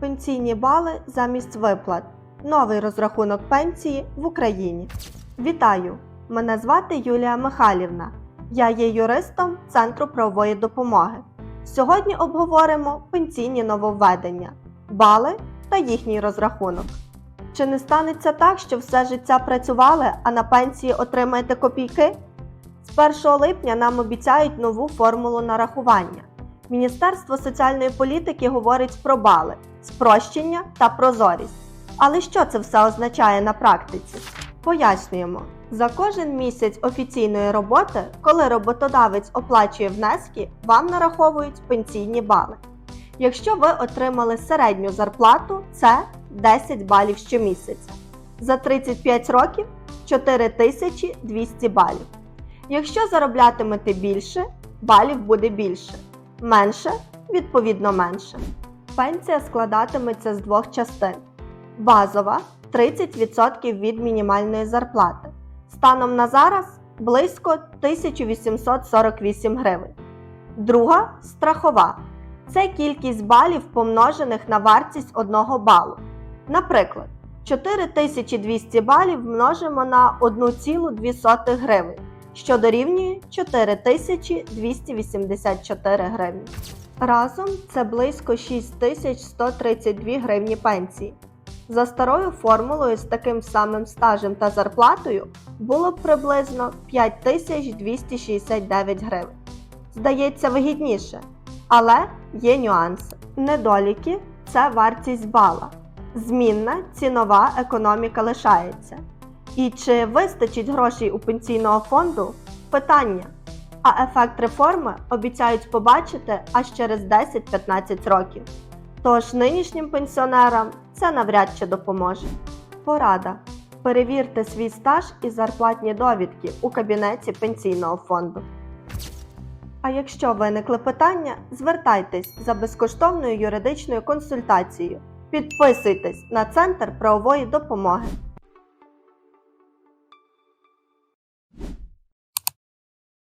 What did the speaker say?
Пенсійні бали замість виплат. Новий розрахунок пенсії в Україні. Вітаю! Мене звати Юлія Михайлівна. Я є юристом Центру правової допомоги. Сьогодні обговоримо пенсійні нововведення, бали та їхній розрахунок. Чи не станеться так, що все життя працювали, а на пенсії отримаєте копійки? З 1 липня нам обіцяють нову формулу нарахування. Міністерство соціальної політики говорить про бали, спрощення та прозорість. Але що це все означає на практиці? Пояснюємо. За кожен місяць офіційної роботи, коли роботодавець оплачує внески, вам нараховують пенсійні бали. Якщо ви отримали середню зарплату, це 10 балів щомісяця. За 35 років 4200 балів. Якщо зароблятимете більше, балів буде більше. Менше, відповідно менше. Пенсія складатиметься з двох частин. Базова 30% від мінімальної зарплати. Станом на зараз близько 1848 гривень. Друга страхова. Це кількість балів, помножених на вартість одного балу. Наприклад, 4200 балів множимо на 1,2 гривень, що дорівнює 4284 гривні. Разом це близько 6132 гривні пенсії. За старою формулою з таким самим стажем та зарплатою було б приблизно 5269 гривень. Здається, вигідніше. Але є нюанси. Недоліки це вартість бала. Змінна цінова економіка лишається. І чи вистачить грошей у пенсійного фонду? Питання. А ефект реформи обіцяють побачити аж через 10-15 років. Тож нинішнім пенсіонерам це навряд чи допоможе. Порада. Перевірте свій стаж і зарплатні довідки у кабінеті пенсійного фонду. А якщо виникли питання, звертайтесь за безкоштовною юридичною консультацією. Підписуйтесь на Центр правової допомоги.